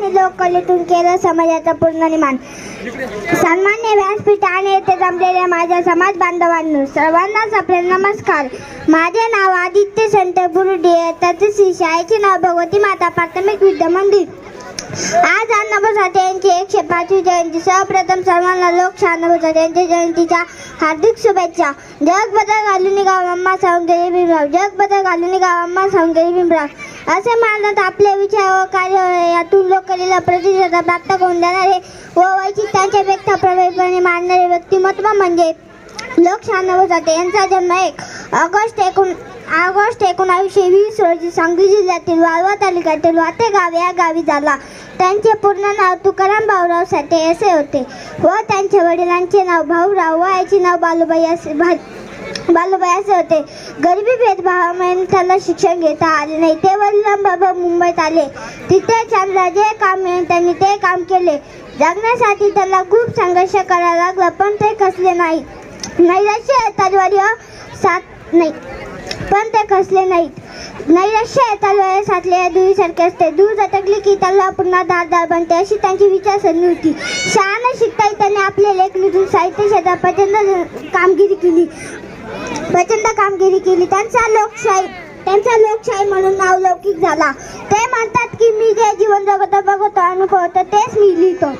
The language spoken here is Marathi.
आणि लोककलेतून केलं समाजाचा पूर्ण निर्माण. सन्मान्य व्यासपीठ आणि येथे जमलेल्या माझ्या समाज बांधवांनो सर्वांनाच आपले नमस्कार. माझे नाव आदित्य संत गुरुडे तसे शाळेचे नाव भगवती माता प्राथमिक विद्या मंदिर. आज अण्णाभाऊ साठे यांची एकशे पाचवी जयंती. सर्वप्रथम सर्वांना लोक अण्णाभाऊ साठे यांच्या जयंतीच्या हार्दिक शुभेच्छा. जग बदल घालून गाव अम्मा सावंगेरी भीमराव जग बदल घालून गाव अम्मा सावंगेरी भीमराव असे मानत आपले विचार व कार्य यातून लोककलेला प्रतिसाद प्राप्त करून देणारे व वैचित्र्यांच्या व्यक्त प्रभावीपणे मांडणारे व्यक्तिमत्व म्हणजे लोक अण्णाभाऊ यांचा जन्म एक ऑगस्ट एकोण ऑगस्ट एकोणावीसशे वीस रोजी सांगली जिल्ह्यातील वाळवा तालुक्यातील वाते गाव या गावी झाला. त्यांचे पूर्ण नाव तुकाराम भाऊराव साठे असे होते. व त्यांच्या वडिलांचे नाव भाऊराव व आईचे नाव बालूबाई असे भा बालूबाई असे होते. गरिबी भेदभावामुळे त्याला शिक्षण घेता आले नाही. ते वडिलांबाबा मुंबईत आले. तिथे त्यांना जे काम मिळेल त्यांनी ते काम केले. जगण्यासाठी त्याला खूप संघर्ष करावा लागला पण ते कसले नाही. नैराश्य तलवारी साथ नाही. पण ते खसले नाहीत. नैराश्य तलवारी साठले दुईसारखे असते. दूर अटकली की त्याला पुन्हा धारदार बनते अशी त्यांची विचारसरणी होती. शाळा शिकताही त्यांनी आपले लेख लिहून साहित्य क्षेत्रात प्रचंड कामगिरी केली. प्रचंड कामगिरी केली. त्यांचा लोकशाही त्यांचा लोकशाही म्हणून नाव लौकिक झाला. ते म्हणतात की मी जे जीवन जगत बघतो अनुभवतो तेच मी लिहितो.